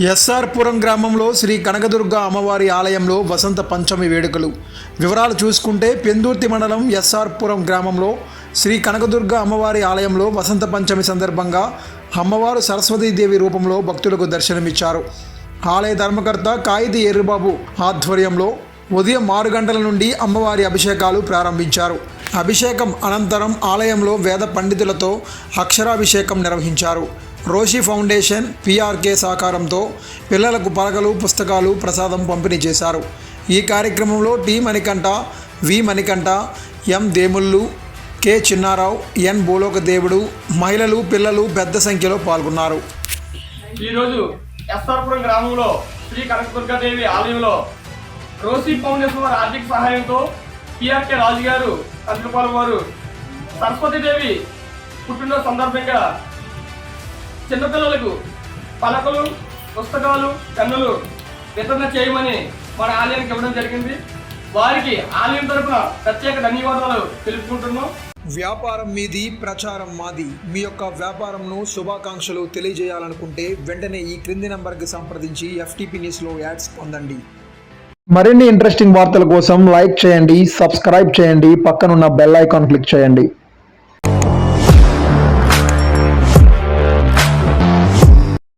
SR పురం గ్రామంలో శ్రీ కనకదుర్గ అమ్మవారి ఆలయంలో వసంత పంచమి వేడుకలు. వివరాలు చూసుకుంటే పెందుర్తి మండలం ఎస్ఆర్ పురం గ్రామంలో శ్రీ కనకదుర్గ అమ్మవారి ఆలయంలో వసంత పంచమి సందర్భంగా అమ్మవారు సరస్వతీదేవి రూపంలో భక్తులకు దర్శనమిచ్చారు. ఆలయ ధర్మకర్త కాయిది ఎర్రబాబు ఆధ్వర్యంలో ఉదయం ఆరు గంటల నుండి అమ్మవారి అభిషేకాలు ప్రారంభించారు. అభిషేకం అనంతరం ఆలయంలో వేద పండితులతో అక్షరాభిషేకం నిర్వహించారు. రోషి ఫౌండేషన్ పిఆర్కే సహకారంతో పిల్లలకు పలకలు పుస్తకాలు ప్రసాదం పంపిణీ చేశారు. ఈ కార్యక్రమంలో T Manikanta V Manikanta M Demullu K Chinnarao N Bhuloka Devudu మహిళలు పిల్లలు పెద్ద సంఖ్యలో పాల్గొన్నారు. ఈరోజు ఎస్ఆర్పురం గ్రామంలో శ్రీ కనకదుర్గాదేవి ఆలయంలో రోసి ఫౌండేషన్ వారి ఆర్థిక సహాయంతో పిఆర్కే రాజు గారు కంట్రపాలెం వారు సరస్వతీదేవి పుట్టినరోజు సందర్భంగా చిన్నపిల్లలకు పలకలు పుస్తకాలు పెన్నులు వితరణ చేయమని మన ఆలయానికి ఇవ్వడం జరిగింది. వారికి ఆలయం తరపున ప్రత్యేక ధన్యవాదాలు తెలుపుకుంటున్నాం. వ్యాపారం మీది ప్రచారం మాది. మీ యొక్క వ్యాపారంను శుభాకాంక్షలు తెలియజేయాలనుకుంటే వెంటనే ఈ క్రింది నంబర్కి సంప్రదించి ఎఫ్టీపీ న్యూస్లో యాడ్స్ పొందండి. మరిన్ని ఇంట్రెస్టింగ్ వార్తల కోసం లైక్ చేయండి సబ్స్క్రైబ్ చేయండి పక్కనున్న బెల్ ఐకాన్ క్లిక్ చేయండి.